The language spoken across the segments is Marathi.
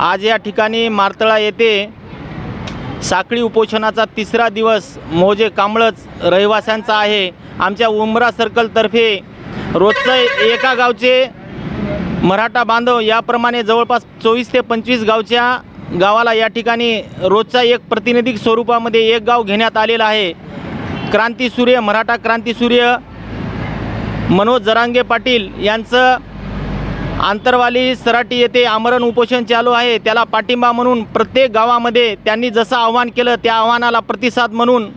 आज या ठिकाणी मारतळा येथे साखळी उपोषणाचा तिसरा दिवस मोजे कांबळच रहिवाशांचा आहे. आमच्या उमरा सर्कलतर्फे रोजचं एका गावचे मराठा बांधव याप्रमाणे जवळपास चोवीस ते पंचवीस गावच्या गावाला या ठिकाणी रोजचा एक प्रातिनिधिक स्वरूपामध्ये एक गाव घेण्यात आलेला आहे. क्रांतीसूर्य मराठा क्रांतीसूर्य मनोज जरांगे पाटील यांचं आंतरवाली सराटी येथे आमरण उपोषण चालू आहे. त्याला पाठिंबा म्हणून प्रत्येक गावामध्ये त्यांनी जसं आव्हान केलं त्या आव्हानाला प्रतिसाद म्हणून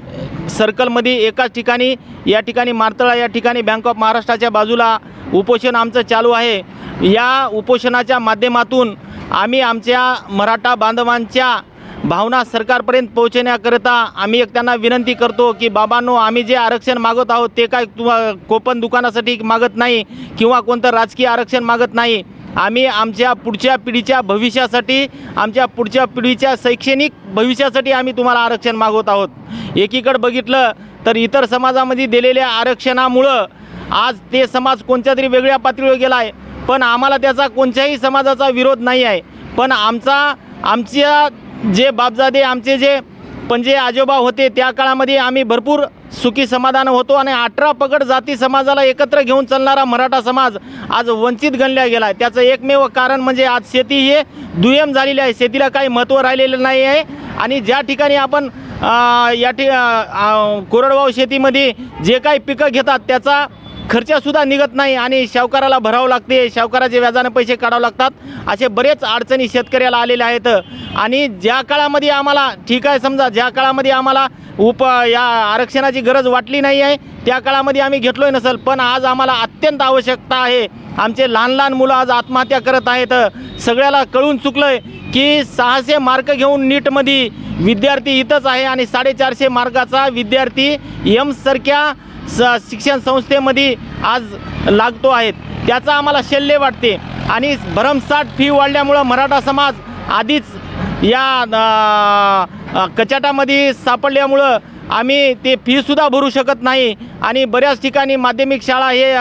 सर्कलमध्ये एकाच ठिकाणी या ठिकाणी मारतळा या ठिकाणी बँक ऑफ महाराष्ट्राच्या बाजूला उपोषण आमचं चालू आहे. या उपोषणाच्या माध्यमातून आम्ही आमच्या मराठा बांधवांच्या भावना सरकारपर्यंत पोहोचण्याकरिता आम्ही एक त्यांना विनंती करतो की बाबांनो आम्ही जे आरक्षण मागत आहोत ते काय तुम्हा कोपन दुकानासाठी मागत नाही किंवा कोणतं राजकीय आरक्षण मागत नाही. आम्ही आमच्या पुढच्या पिढीच्या भविष्यासाठी आमच्या पुढच्या पिढीच्या शैक्षणिक भविष्यासाठी आम्ही तुम्हाला आरक्षण मागवत आहोत. एकीकडे बघितलं तर इतर समाजामध्ये दिलेल्या आरक्षणामुळं आज ते समाज कोणत्या तरी वेगळ्या पातळीवर गेला आहे पण आम्हाला त्याचा कोणत्याही समाजाचा विरोध नाही आहे. पण आमचा आमच्या जे बापजादे आमचे जे पणजे आजोबा होते त्या काळामध्ये आम्ही भरपूर सुखी समाधान होतो आणि अठरा पगड जाती समाजाला एकत्र घेऊन चालणारा मराठा समाज आज वंचित गणला गेला आहे त्याचं एकमेव कारण म्हणजे आज शेती हे दुय्यम झालेली आहे. शेतीला काही महत्त्व राहिलेलं नाही आहे. आणि ज्या ठिकाणी आपण या ठि कोरडवाहू शेतीमध्ये जे काही पिकं घेतात त्याचा खर्चसुद्धा निघत नाही आणि शावकाराला भरावं लागते. सावकाराचे व्याजाने पैसे काढावं लागतात. असे बरेच अडचणी शेतकऱ्याला आलेल्या आहेत. आणि ज्या काळामध्ये आम्हाला ठीक आहे समजा ज्या काळामध्ये आम्हाला उप या आरक्षणाची गरज वाटली नाही आहे त्या काळामध्ये आम्ही घेतलोय नसेल पण आज आम्हाला अत्यंत आवश्यकता आहे. आमचे लहान लहान मुलं आज आत्महत्या करत आहेत. सगळ्याला कळून चुकलं आहे की सहाशे मार्क घेऊन नीटमध्ये विद्यार्थी इथंच आहे आणि साडेचारशे मार्काचा विद्यार्थी एम्ससारख्या स शिक्षण संस्थेमध्ये आज लागतो आहेत. त्याचा आम्हाला शल्य वाटते. आणि भरमसाठ फी वाढल्यामुळं मराठा समाज आधीच या कचाटामध्ये सापडल्यामुळं आम्ही ते फीसुद्धा भरू शकत नाही. आणि बऱ्याच ठिकाणी माध्यमिक शाळा हे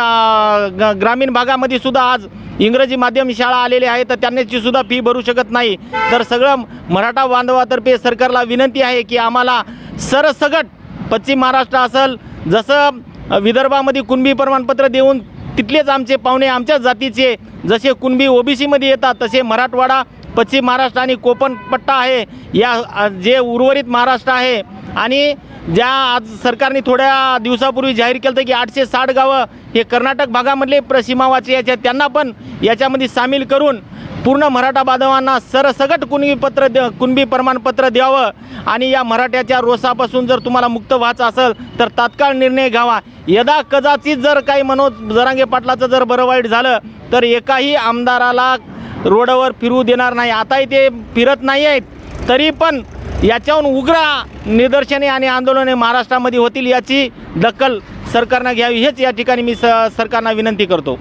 ग- ग्रामीण भागामध्ये सुद्धा आज इंग्रजी माध्यम शाळा आलेले आहेत तर त्यांची सुद्धा फी भरू शकत नाही. तर सगळं मराठा बांधवातर्फे सरकारला विनंती आहे की आम्हाला सरसगट पश्चिम महाराष्ट्र असेल जसं विदर्भामध्ये कुणबी प्रमाणपत्र देऊन तिथलेच आमचे पाहुणे आमच्याच जातीचे जसे कुणबी ओबीसीमध्ये येतात तसे मराठवाडा पश्चिम महाराष्ट्र आणि कोकण पट्टा आहे. या जे उर्वरित महाराष्ट्र आहे. आणि ज्या आज सरकारने थोड्या दिवसापूर्वी जाहीर केलं होतं की आठशे साठ गावं हे कर्नाटक भागामधले प्र सीमावाचे याचे त्यांना पण याच्यामध्ये सामील करून पूर्ण मराठा बांधवांना सरसगट कुणबी पत्र द कुणबी प्रमाणपत्र द्यावं. आणि या मराठ्याच्या रोसापासून जर तुम्हाला मुक्त व्हायचं असेल तर तात्काळ निर्णय घ्यावा. यदा कदाचित जर काही मनोज जरांगे पाटलाचं जर बरं वाईट झालं तर एकाही आमदाराला रोडवर फिरू देणार नाही. आताही ते फिरत नाही आहेत. तरी पण याच्याहून उग्र निदर्शने आणि आंदोलने महाराष्ट्रामध्ये होतील याची दखल सरकारनं घ्यावी. हेच या ठिकाणी मी स सरकारना विनंती करतो.